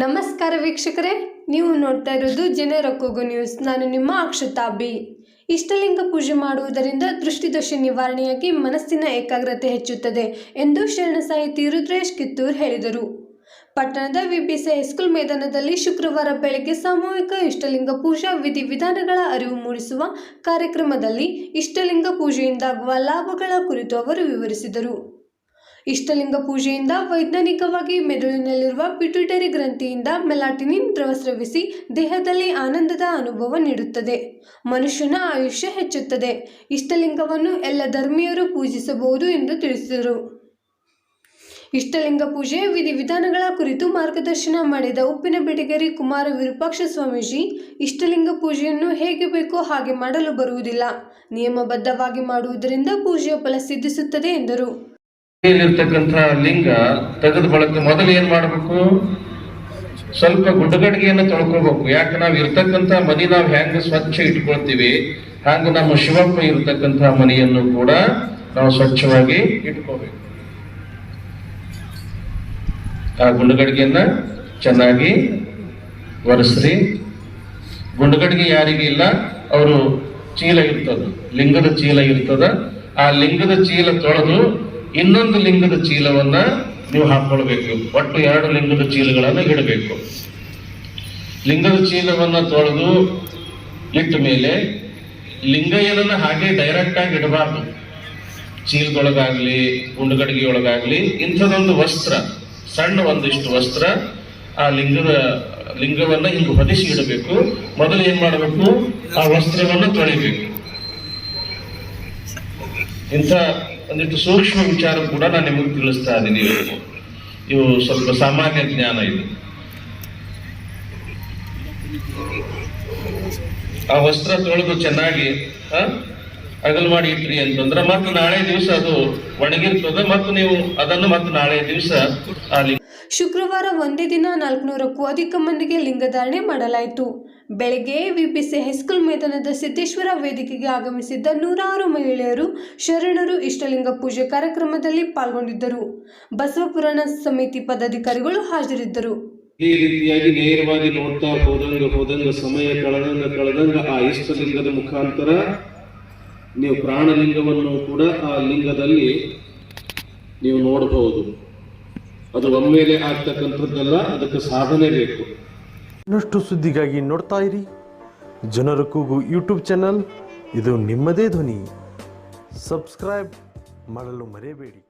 ನಮಸ್ಕಾರ ವೀಕ್ಷಕರೇ, ನೀವು ನೋಡ್ತಾ ಇರೋದು ಜನರ ಕೂಗು ನ್ಯೂಸ್. ನಾನು ನಿಮ್ಮ ಅಕ್ಷತಾ ಬಿ ಇಷ್ಟಲಿಂಗ ಪೂಜೆ ಮಾಡುವುದರಿಂದ ದೃಷ್ಟಿದೋಷ ನಿವಾರಣೆಯಾಗಿ ಮನಸ್ಸಿನ ಏಕಾಗ್ರತೆ ಹೆಚ್ಚುತ್ತದೆ ಎಂದು ಶರಣ ಸಾಹಿತಿ ರುದ್ರೇಶ್ ಕಿತ್ತೂರ್ ಹೇಳಿದರು. ಪಟ್ಟಣದ ವಿಬಿಸಿ ಹೈಸ್ಕೂಲ್ ಮೈದಾನದಲ್ಲಿ ಶುಕ್ರವಾರ ಬೆಳಗ್ಗೆ ಸಾಮೂಹಿಕ ಇಷ್ಟಲಿಂಗ ಪೂಜಾ ವಿಧಿವಿಧಾನಗಳ ಅರಿವು ಮೂಡಿಸುವ ಕಾರ್ಯಕ್ರಮದಲ್ಲಿ ಇಷ್ಟಲಿಂಗ ಪೂಜೆಯಿಂದಾಗುವ ಲಾಭಗಳ ಕುರಿತು ಅವರು ವಿವರಿಸಿದರು. ಇಷ್ಟಲಿಂಗ ಪೂಜೆಯಿಂದ ವೈಜ್ಞಾನಿಕವಾಗಿ ಮೆದುಳಿನಲ್ಲಿರುವ ಪಿಟ್ಯುಟರಿ ಗ್ರಂಥಿಯಿಂದ ಮೆಲಾಟಿನಿನ್ ದ್ರವ ಸ್ರವಿಸಿ ದೇಹದಲ್ಲಿ ಆನಂದದ ಅನುಭವ ನೀಡುತ್ತದೆ. ಮನುಷ್ಯನ ಆಯುಷ್ಯ ಹೆಚ್ಚುತ್ತದೆ. ಇಷ್ಟಲಿಂಗವನ್ನು ಎಲ್ಲ ಧರ್ಮೀಯರು ಪೂಜಿಸಬಹುದು ಎಂದು ತಿಳಿಸಿದರು. ಇಷ್ಟಲಿಂಗ ಪೂಜೆ ವಿಧಿವಿಧಾನಗಳ ಕುರಿತು ಮಾರ್ಗದರ್ಶನ ಮಾಡಿದ ಉಪ್ಪಿನ ಬಿಡಿಗೆರಿ ಕುಮಾರ ವಿರೂಪಾಕ್ಷ ಸ್ವಾಮೀಜಿ ಇಷ್ಟಲಿಂಗ ಪೂಜೆಯನ್ನು ಹೇಗೆ ಬೇಕೋ ಹಾಗೆ ಮಾಡಲು ಬರುವುದಿಲ್ಲ. ನಿಯಮಬದ್ಧವಾಗಿ ಮಾಡುವುದರಿಂದ ಪೂಜೆಯ ಫಲ ಸಿದ್ಧಿಸುತ್ತದೆ ಎಂದರು. ಇರ್ತಕ್ಕಂಥ ಲಿಂಗ ತೆಗೆದು ಬಳಕೆ ಮೊದಲು ಏನ್ ಮಾಡಬೇಕು? ಸ್ವಲ್ಪ ಗುಡ್ಡಗಡಿಗೆಯನ್ನು ತೊಳ್ಕೊಬೇಕು. ಯಾಕೆ ನಾವು ಇರ್ತಕ್ಕಂಥ ಮನಿ ನಾವು ಹೆಂಗ ಸ್ವಚ್ಛ ಇಟ್ಕೊಳ್ತೀವಿ, ಹಂಗ ನಮ್ಮ ಶಿವಪ್ಪ ಇರ್ತಕ್ಕಂಥ ಮನೆಯನ್ನು ಕೂಡ ನಾವು ಸ್ವಚ್ಛವಾಗಿ ಇಟ್ಕೋಬೇಕು. ಆ ಗುಂಡಗಡಿಗೆಯನ್ನ ಚೆನ್ನಾಗಿ ಒರೆಸ್ರಿ. ಗುಂಡಗಡಿಗೆ ಯಾರಿಗೆ ಇಲ್ಲ, ಅವರು ಚೀಲ ಇರ್ತದ. ಲಿಂಗದ ಚೀಲ ಇರ್ತದ. ಆ ಲಿಂಗದ ಚೀಲ ತೊಳೆದು ಇನ್ನೊಂದು ಲಿಂಗದ ಚೀಲವನ್ನ ನೀವು ಹಾಕೊಳ್ಬೇಕು. ಒಟ್ಟು ಎರಡು ಲಿಂಗದ ಚೀಲಗಳನ್ನು ಇಡಬೇಕು. ಲಿಂಗದ ಚೀಲವನ್ನ ತೊಳೆದು ಇಟ್ಟ ಮೇಲೆ ಲಿಂಗಯ್ಯನನ್ನ ಹಾಗೆ ಡೈರೆಕ್ಟ್ ಆಗಿ ಇಡಬಾರ್ದು. ಚೀಲದೊಳಗಾಗ್ಲಿ ಉಂಡುಗಡಿಗೆಯೊಳಗಾಗ್ಲಿ ಇಂಥದೊಂದು ವಸ್ತ್ರ, ಸಣ್ಣ ಒಂದಿಷ್ಟು ವಸ್ತ್ರ ಆ ಲಿಂಗದ, ಲಿಂಗವನ್ನ ಹಿಂಗೆ ಹೊದಿಸಿ ಇಡಬೇಕು. ಮೊದಲು ಏನ್ ಮಾಡಬೇಕು? ಆ ವಸ್ತ್ರವನ್ನು ತೊಳಿಬೇಕು. ಇಂಥ ಒಂದಿಷ್ಟು ಸೂಕ್ಷ್ಮ ವಿಚಾರ ಕೂಡ ನಾನು ನಿಮಗೆ ತಿಳಿಸ್ತಾ ಇದ್ದೀನಿ ಇವು ಸ್ವಲ್ಪ ಸಾಮಾನ್ಯ ಜ್ಞಾನ ಇದು. ಆ ವಸ್ತ್ರ ತೊಳೆದು ಚೆನ್ನಾಗಿ ಅಗಲ್ ಮಾಡಿ ಇಟ್ರಿ ಅಂತಂದ್ರೆ ಮತ್ತೆ ನಾಳೆ ದಿವಸ ಅದು ಒಣಗಿರ್ತದೆ, ಮತ್ತು ನೀವು ಅದನ್ನು ಮತ್ತೆ ನಾಳೆ ದಿವಸ ಆ ಶುಕ್ರವಾರ ಒಂದೇ ದಿನ ನಾಲ್ಕುನೂರಕ್ಕೂ ಅಧಿಕ ಮಂದಿಗೆ ಲಿಂಗಧಾರಣೆ ಮಾಡಲಾಯಿತು. ಬೆಳಗ್ಗೆ ವಿಪಿಸಿ ಹೈಸ್ಕೂಲ್ ಮೈದಾನದ ಸಿದ್ದೇಶ್ವರ ವೇದಿಕೆಗೆ ಆಗಮಿಸಿದ್ದ ನೂರಾರು ಮಹಿಳೆಯರು ಶರಣರು ಇಷ್ಟಲಿಂಗ ಪೂಜೆ ಕಾರ್ಯಕ್ರಮದಲ್ಲಿ ಪಾಲ್ಗೊಂಡಿದ್ದರು. ಬಸವಪುರಾಣ ಸಮಿತಿ ಪದಾಧಿಕಾರಿಗಳು ಹಾಜರಿದ್ದರು. ಈ ರೀತಿಯಾಗಿ ನೇರವಾಗಿ ನೋಡ್ತಾ ಹೋದಂಗ ಹೋದಂಗ ಸಮಯ ಕಳೆದಂಗ ಕಳೆದಂಗ ಆ ಇಷ್ಟಲಿಂಗದ ಮುಖಾಂತರ ನೀವು ಪ್ರಾಣಲಿಂಗವನ್ನು ಕೂಡ ಆ ಲಿಂಗದಲ್ಲಿ ನೀವು ನೋಡಬಹುದು. ಅದು ಒಮ್ಮೆಲೆ ಆಗ್ತಕ್ಕಂಥದ್ದಲ್ಲ, ಅದಕ್ಕೆ ಸಾಧನೆ ಬೇಕು. ಇನ್ನಷ್ಟು ಸುದ್ದಿಗಾಗಿ ನೋಡ್ತಾ ಇರಿ. ಜನರ ಕೂಗು ಯೂಟ್ಯೂಬ್ ಚಾನಲ್, ಇದು ನಿಮ್ಮದೇ ಧ್ವನಿ. ಸಬ್ಸ್ಕ್ರೈಬ್ ಮಾಡಲು ಮರೆಯಬೇಡಿ.